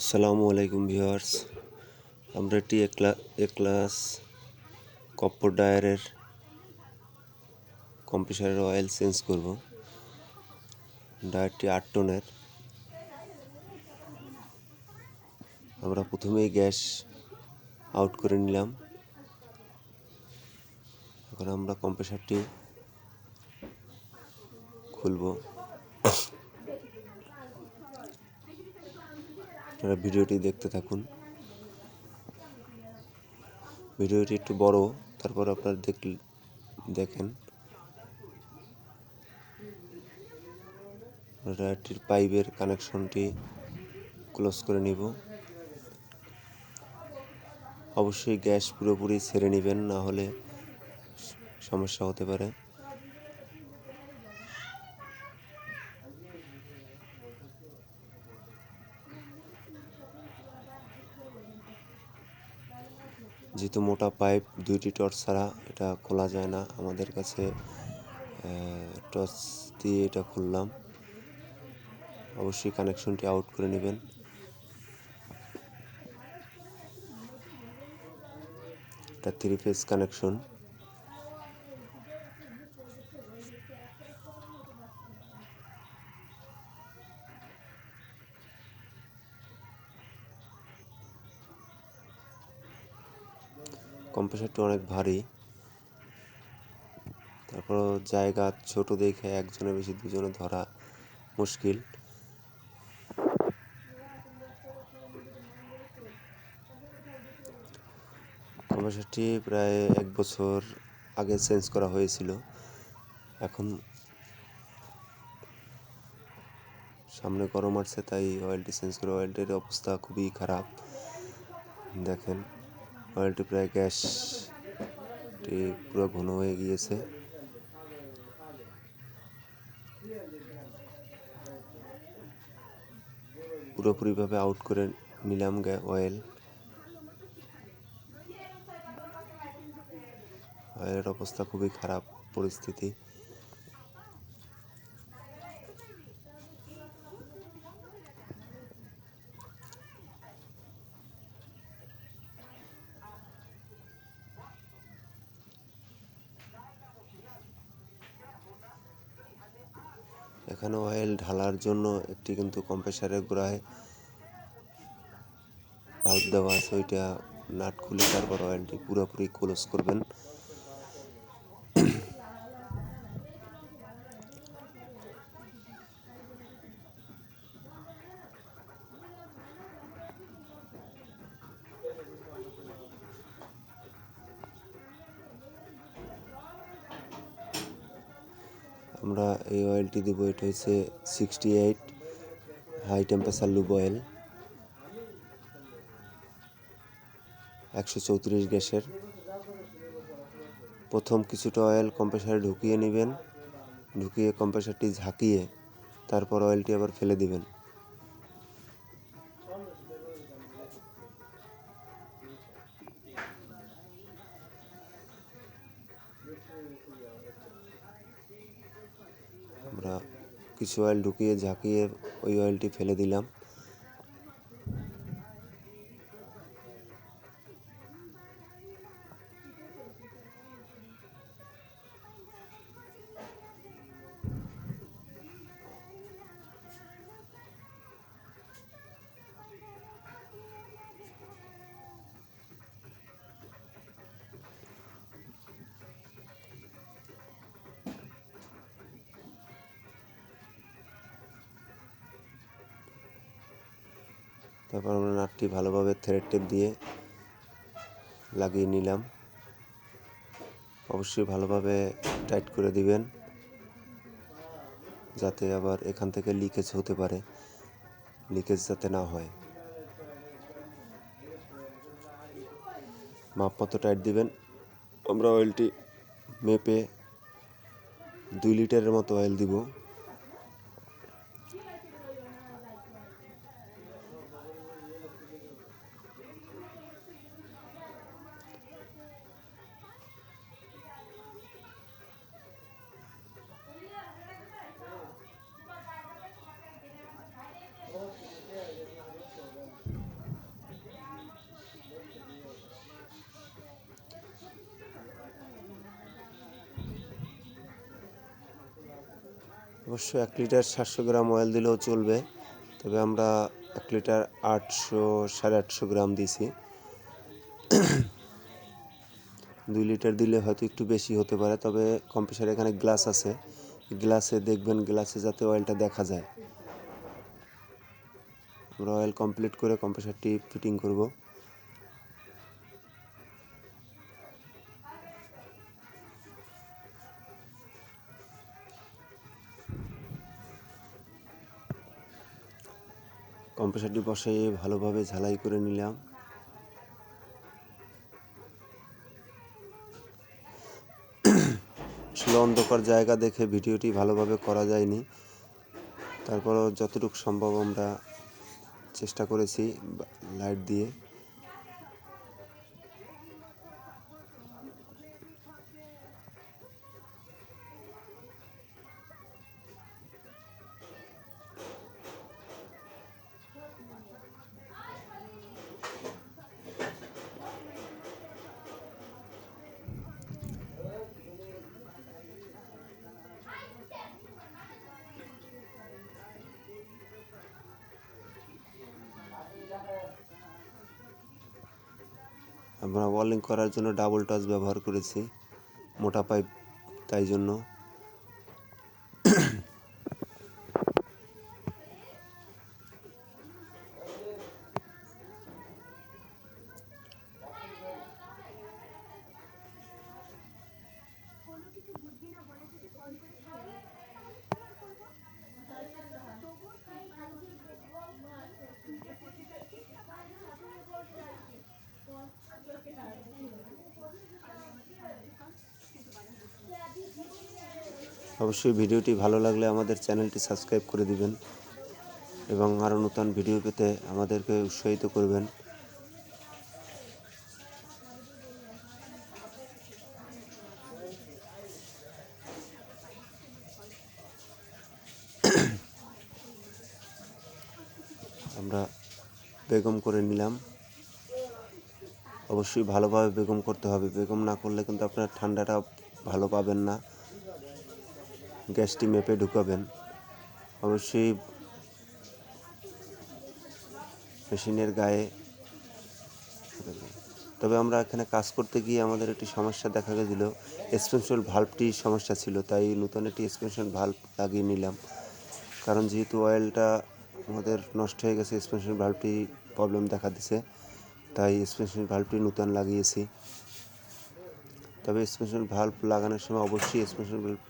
আসসালামু আলাইকুম ভিউয়ার্স। আমরা একটি একলা ক্লাস কপ্পর ডায়ারের কম্প্রেসারের অয়েল চেঞ্জ করব। ডায়ারটি আট টনের। আমরা প্রথমেই গ্যাস আউট করে নিলাম। এখন আমরা কম্প্রেসারটি খুলবো। আপনারা ভিডিওটি দেখতে থাকুন। ভিডিওটি একটু বড়, তারপর আপনারা দেখ, দেখেন। রায়ারটির পাইপের কানেকশনটি ক্লোজ করে নিব। অবশ্যই গ্যাস পুরোপুরি ছেড়ে নেবেন, না হলে সমস্যা হতে পারে। যেহেতু মোটা পাইপ দুইটি টর্চ ছাড়া এটা খোলা যায় না, আমাদের কাছে টর্চ দিয়ে এটা খুললাম। অবশ্যই কানেকশনটি আউট করে নেবেন। এটা থ্রি ফেজ কানেকশন। কম্প্রেসারটি অনেক ভারী। তারপর জায়গা ছোট দেখে একজনের বেশি দুজনে ধরা মুশকিল। কম্প্রেসারটি প্রায় এক বছর আগে চেঞ্জ করা হয়েছিল। এখন সামনে গরম আসছে, তাই অয়েলটি চেঞ্জ করে অয়েলটির অবস্থা খুবই খারাপ। দেখেন। অয়েলটি প্রায় গ্যাসটি পুরো ঘন হয়ে গিয়েছে। পুরোপুরিভাবে আউট করে নিলাম অয়েল অয়েলের অবস্থা খুবই খারাপ পরিস্থিতি। এখানে অয়েল ঢালার জন্য একটি কিন্তু কম্প্রেসারের গোড়ায় ভাল্ব দেওয়া আছে। ওইটা নাট খুলে তারপর অয়েলটি পুরোপুরি ক্লোজ করবেন। আমরা এই অয়েলটি দেবো, এটা হচ্ছে sixty eight high temperature lube oil একশো চৌত্রিশ গ্যাসের। প্রথম কিছুটা অয়েল কম্প্রেসারে ঢুকিয়ে নেবেন, ঢুকিয়ে কম্প্রেসারটি ঝাঁকিয়ে তারপর অয়েলটি আবার ফেলে দিবেন। কিছু অয়েল ঢুকিয়ে ঝাঁকিয়ে ওই অয়েলটি ফেলে দিলাম। তারপর আমরা নাটটি ভালোভাবে থ্রেড টেপ দিয়ে লাগিয়ে নিলাম। অবশ্যই ভালোভাবে টাইট করে দিবেন, যাতে আবার এখান থেকে লিকেজ হতে পারে লিকেজ যাতে না হয়। মাপ মতো টাইট দিবেন। আমরা অয়েলটি মেপে দুই লিটারের মতো অয়েল দিব। অবশ্য এক লিটার সাতশো গ্রাম অয়েল দিলেও চলবে, তবে আমরা এক লিটার আটশো, সাড়ে আটশো গ্রাম দিছি দুই লিটার দিলে হয়তো একটু বেশি হতে পারে, তবে কম্প্রেসার এখানে গ্লাস আছে। গ্লাসে দেখবেন গ্লাসে যাতে অয়েলটা দেখা যায়। আমরা অয়েল কমপ্লিট করে কম্প্রেসারটি ফিটিং করব। কম্প্রেসারটি বসিয়ে ভালোভাবে ঝালাই করে নিলাম। আসলে অন্ধকার জায়গা দেখে ভিডিওটি ভালোভাবে করা যায়নি। তারপরও যতটুকু সম্ভব আমরা চেষ্টা করেছি লাইট দিয়ে। আমরা ওয়ালিং করার জন্য ডাবল টাচ ব্যবহার করেছি মোটা পাইপ তাই জন্য। অবশ্যই ভিডিওটি ভালো লাগলে আমাদের চ্যানেলটি সাবস্ক্রাইব করে দিবেন এবং আরও নতুন ভিডিও পেতে আমাদেরকে উৎসাহিত করবেন। আমরা বেগম করে নিলাম। অবশ্যই ভালোভাবে বেগম করতে হবে। বেগম না করলে কিন্তু আপনার ঠান্ডাটা ভালো পাবেন না। গ্যাসটি মেপে ঢুকাবেন। অবশ্যই মেশিনের গায়ে তবে আমরা এখানে কাজ করতে গিয়ে আমাদের একটি সমস্যা দেখা গেছিল। এক্সপেনশন ভাল্বটির সমস্যা ছিল, তাই নতুন একটি এক্সপেনশন ভাল্ব লাগিয়ে নিলাম। কারণ যেহেতু অয়েলটা আমাদের নষ্ট হয়ে গেছে এক্সপেনশন ভাল্বটি প্রবলেম দেখা দিছে, তাই এক্সপেনশন ভাল্বটি নতুন লাগিয়েছি। তবে এক্সপেনশন ভাল্ব লাগানোর সময় অবশ্যই এক্সপেনশন ভাল্ব